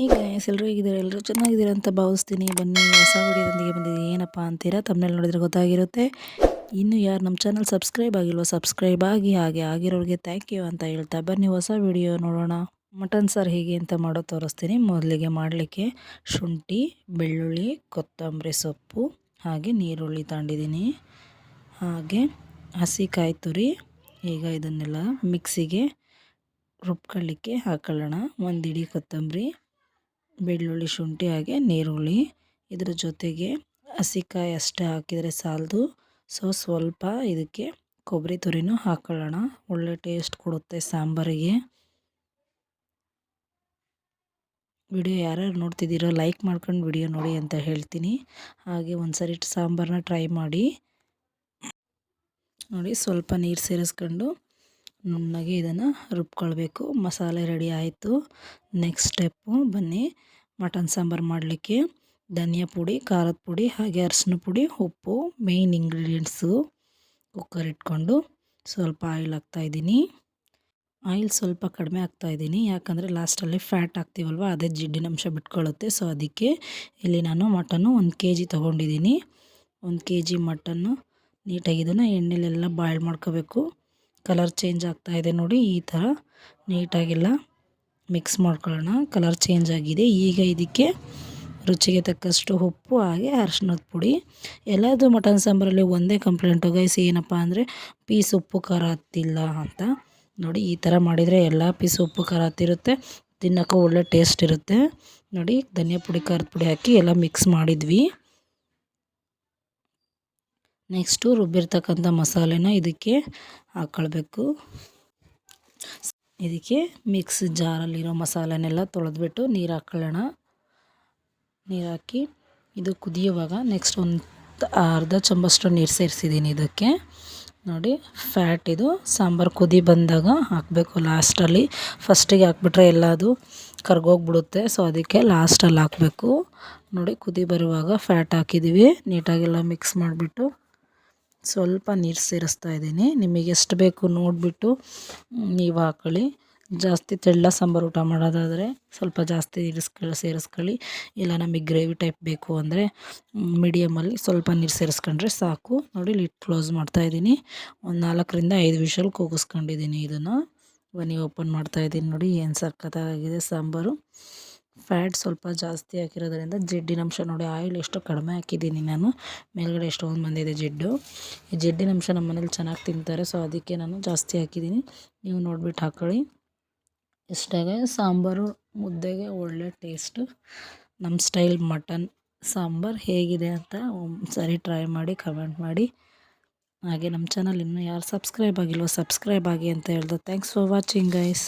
ಈಗ ಎಲ್ಲರೂ ಹೇಗಿದ್ದಾರೆ ಎಲ್ಲರೂ ಚೆನ್ನಾಗಿದ್ದೀರಾ ಅಂತ ಭಾವಿಸ್ತೀನಿ. ಬನ್ನಿ, ಹೊಸ ವಿಡಿಯೋದೊಂದಿಗೆ ಬಂದಿದೆ ಏನಪ್ಪ ಅಂತೀರಾ? ತಮ್ಮನೇಲಿ ನೋಡಿದ್ರೆ ಗೊತ್ತಾಗಿರುತ್ತೆ. ಇನ್ನು ಯಾರು ನಮ್ಮ ಚಾನಲ್ ಸಬ್ಸ್ಕ್ರೈಬ್ ಆಗಿಲ್ವೋ ಸಬ್ಸ್ಕ್ರೈಬ್ ಆಗಿ ಹಾಗೆ ಆಗಿರೋರಿಗೆ ಥ್ಯಾಂಕ್ ಯು ಅಂತ ಹೇಳ್ತಾ ಬನ್ನಿ. ಹೊಸ ವಿಡಿಯೋ ನೋಡೋಣ. ಮಟನ್ ಸಾರು ಹೇಗೆ ಅಂತ ಮಾಡೋ ತೋರಿಸ್ತೀನಿ. ಮೊದಲಿಗೆ ಮಾಡಲಿಕ್ಕೆ ಶುಂಠಿ, ಬೆಳ್ಳುಳ್ಳಿ, ಕೊತ್ತಂಬರಿ ಸೊಪ್ಪು, ಹಾಗೆ ನೀರುಳ್ಳಿ ತಗೊಂಡಿದ್ದೀನಿ. ಹಾಗೆ ಹಸಿ ಕಾಯಿ ತುರಿ, ಈಗ ಇದನ್ನೆಲ್ಲ ಮಿಕ್ಸಿಗೆ ರುಬ್ಕೊಳ್ಳಿಕ್ಕೆ ಹಾಕೊಳ್ಳೋಣ. ಒಂದು ಕೊತ್ತಂಬರಿ ಬೆಳ್ಳುಳ್ಳಿ, ಶುಂಠಿ ಹಾಗೆ ನೀರುಳ್ಳಿ. ಇದರ ಜೊತೆಗೆ ಹಸಿಕಾಯಿ ಅಷ್ಟೇ ಹಾಕಿದರೆ ಸಾಲದು. ಸೊ ಸ್ವಲ್ಪ ಇದಕ್ಕೆ ಕೊಬ್ಬರಿ ತುರಿನೂ ಹಾಕೊಳ್ಳೋಣ. ಒಳ್ಳೆ ಟೇಸ್ಟ್ ಕೊಡುತ್ತೆ ಸಾಂಬಾರಿಗೆ. ವಿಡಿಯೋ ಯಾರ್ಯಾರು ನೋಡ್ತಿದ್ದೀರೋ ಲೈಕ್ ಮಾಡ್ಕೊಂಡು ವಿಡಿಯೋ ನೋಡಿ ಅಂತ ಹೇಳ್ತೀನಿ. ಹಾಗೆ ಒಂದು ಸರಿ ಸಾಂಬಾರನ್ನ ಟ್ರೈ ಮಾಡಿ. ನೋಡಿ, ಸ್ವಲ್ಪ ನೀರು ಸೇರಿಸ್ಕೊಂಡು ನುಣ್ಣಗೆ ಇದನ್ನು ರುಬ್ಕೊಳ್ಬೇಕು. ಮಸಾಲೆ ರೆಡಿ ಆಯಿತು. ನೆಕ್ಸ್ಟ್ ಸ್ಟೆಪ್ಪು ಬನ್ನಿ. ಮಟನ್ ಸಾಂಬಾರು ಮಾಡಲಿಕ್ಕೆ ಧನಿಯಾ ಪುಡಿ, ಖಾರದ ಪುಡಿ ಹಾಗೆ ಅರಶಿನ ಪುಡಿ, ಉಪ್ಪು ಮೇಯ್ನ್ ಇಂಗ್ರೀಡಿಯೆಂಟ್ಸು ಕುಕ್ಕರ್ ಇಟ್ಕೊಂಡು ಸ್ವಲ್ಪ ಆಯಿಲ್ ಹಾಕ್ತಾಯಿದ್ದೀನಿ ಆಯಿಲ್ ಸ್ವಲ್ಪ ಕಡಿಮೆ ಇದ್ದೀನಿ. ಯಾಕಂದರೆ ಲಾಸ್ಟಲ್ಲಿ ಫ್ಯಾಟ್ ಹಾಕ್ತೀವಲ್ವ, ಅದೇ ಜಿಡ್ಡಿನಂಶ ಬಿಟ್ಕೊಳ್ಳುತ್ತೆ. ಸೊ ಅದಕ್ಕೆ ಇಲ್ಲಿ ನಾನು ಮಟನ್ನು ಒಂದು ಕೆ ಜಿ ತೊಗೊಂಡಿದ್ದೀನಿ. ಒಂದು ಕೆ ಜಿ ಮಟನ್ನು ನೀಟಾಗಿ ಇದನ್ನು ಎಣ್ಣೆಲೆಲ್ಲ ಬಾಯ್ಲ್ ಮಾಡ್ಕೋಬೇಕು. ಕಲರ್ ಚೇಂಜ್ ಆಗ್ತಾ ಇದೆ ನೋಡಿ, ಈ ಥರ ನೀಟಾಗೆಲ್ಲ. ಮಿಕ್ಸ್ ಮಾಡ್ಕೊಳ್ಳೋಣ. ಕಲರ್ ಚೇಂಜ್ ಆಗಿದೆ. ಈಗ ಇದಕ್ಕೆ ರುಚಿಗೆ ತಕ್ಕಷ್ಟು ಉಪ್ಪು, ಹಾಗೆ ಅರ್ಶಿನದ ಪುಡಿ. ಎಲ್ಲದು ಮಟನ್ ಸಾಂಬಾರಲ್ಲಿ ಒಂದೇ ಕಂಪ್ಲೇಂಟು ಗೈಸ್ ಏನಪ್ಪ ಅಂದರೆ ಪೀಸ್ ಉಪ್ಪು, ಖಾರ ಹತ್ತಿಲ್ಲ ಅಂತ. ನೋಡಿ, ಈ ಥರ ಮಾಡಿದರೆ ಎಲ್ಲ ಪೀಸ್ ಉಪ್ಪು, ಖಾರ ಹತ್ತಿರುತ್ತೆ. ತಿನ್ನೋಕ್ಕೂ ಒಳ್ಳೆ ಟೇಸ್ಟ್ ಇರುತ್ತೆ. ನೋಡಿ, ಧನಿಯಾ ಪುಡಿ, ಖಾರದ ಪುಡಿ ಹಾಕಿ ಎಲ್ಲ ಮಿಕ್ಸ್ ಮಾಡಿದ್ವಿ. ನೆಕ್ಸ್ಟು ರುಬ್ಬಿರ್ತಕ್ಕಂಥ ಮಸಾಲೆನ ಇದಕ್ಕೆ ಹಾಕ್ಕೊಳ್ಬೇಕು ಇದಕ್ಕೆ ಮಿಕ್ಸ್ ಜಾರಲ್ಲಿರೋ ಮಸಾಲೆನೆಲ್ಲ ತೊಳೆದ್ಬಿಟ್ಟು ನೀರು ಹಾಕ್ಕೊಳ್ಳೋಣ ನೀರು ಹಾಕಿ ಇದು ಕುದಿಯುವಾಗ ನೆಕ್ಸ್ಟ್ ಒಂದು ಅರ್ಧ ಚಮಚಷ್ಟು ನೀರು ಸೇರಿಸಿದ್ದೀನಿ ಇದಕ್ಕೆ. ನೋಡಿ ಫ್ಯಾಟ್ ಇದು ಸಾಂಬಾರು ಕುದಿ ಬಂದಾಗ ಹಾಕಬೇಕು ಲಾಸ್ಟಲ್ಲಿ ಫಸ್ಟಿಗೆ ಹಾಕ್ಬಿಟ್ರೆ ಎಲ್ಲ ಅದು ಕರ್ಗೋಗ್ಬಿಡುತ್ತೆ ಸೊ ಅದಕ್ಕೆ ಲಾಸ್ಟಲ್ಲಿ ಹಾಕಬೇಕು. ನೋಡಿ, ಕುದಿ ಬರುವಾಗ ಫ್ಯಾಟ್ ಹಾಕಿದ್ದೀವಿ, ನೀಟಾಗೆಲ್ಲ ಮಿಕ್ಸ್ ಮಾಡಿಬಿಟ್ಟು ಸ್ವಲ್ಪ ನೀರು ಸೇರಿಸ್ತಾ ಇದ್ದೀನಿ. ನಿಮಗೆ ಎಷ್ಟು ಬೇಕು ನೋಡಿಬಿಟ್ಟು ನೀವು ಹಾಕೊಳ್ಳಿ. ಜಾಸ್ತಿ ತೆಳ್ಳ ಸಾಂಬಾರು ಊಟ ಮಾಡೋದಾದರೆ ಸ್ವಲ್ಪ ಜಾಸ್ತಿ ಇರಿಸ್ಕೊಳ್ಳಿ ಸೇರಿಸ್ಕೊಳ್ಳಿ. ಇಲ್ಲ ನಮಗೆ ಗ್ರೇವಿ ಟೈಪ್ ಬೇಕು ಅಂದರೆ ಮೀಡಿಯಮಲ್ಲಿ ಸ್ವಲ್ಪ ನೀರು ಸೇರಿಸ್ಕೊಂಡ್ರೆ ಸಾಕು. ನೋಡಿ ಲಿಟ್ ಕ್ಲೋಸ್ ಮಾಡ್ತಾಯಿದ್ದೀನಿ ಒಂದು ನಾಲ್ಕರಿಂದ ಐದು ವಿಷಲ್ ಕೂಗಿಸ್ಕೊಂಡಿದ್ದೀನಿ ಇದನ್ನು. ಬನ್ನಿ, ಓಪನ್ ಮಾಡ್ತಾಯಿದ್ದೀನಿ ನೋಡಿ, ಏನು ಸಖತ್ತಾಗಿದೆ ಸಾಂಬಾರು. ಫ್ಯಾಟ್ ಸ್ವಲ್ಪ ಜಾಸ್ತಿ ಹಾಕಿರೋದ್ರಿಂದ ಜಿಡ್ಡಿನಂಶ ನೋಡಿ ಆಯಿಲ್ ಎಷ್ಟು ಕಡಿಮೆ ಹಾಕಿದ್ದೀನಿ ನಾನು. ಮೇಲ್ಗಡೆ ಎಷ್ಟೊಂದು ಬಂದಿದೆ ಜಿಡ್ಡು. ಈ ಜಿಡ್ಡಿನಂಶ ನಮ್ಮ ಮನೇಲಿ ಚೆನ್ನಾಗಿ ತಿಂತಾರೆ, ಸೊ ಅದಕ್ಕೆ ನಾನು ಜಾಸ್ತಿ ಹಾಕಿದ್ದೀನಿ. ನೀವು ನೋಡಿಬಿಟ್ಟು ಹಾಕ್ಕೊಳ್ಳಿ ಇಷ್ಟಾಗೆ ಸಾಂಬಾರು, ಮುದ್ದೆಗೆ ಒಳ್ಳೆ ಟೇಸ್ಟು. ನಮ್ಮ ಸ್ಟೈಲ್ ಮಟನ್ ಸಾಂಬಾರು ಹೇಗಿದೆ ಅಂತ ಸರಿ ಟ್ರೈ ಮಾಡಿ, ಕಮೆಂಟ್ ಮಾಡಿ. ಹಾಗೆ ನಮ್ಮ ಚಾನಲ್ ಇನ್ನೂ ಯಾರು ಸಬ್ಸ್ಕ್ರೈಬ್ ಆಗಿಲ್ವೋ ಸಬ್ಸ್ಕ್ರೈಬ್ ಆಗಿ ಅಂತ ಹೇಳ್ದೆ. Thanks for watching, guys.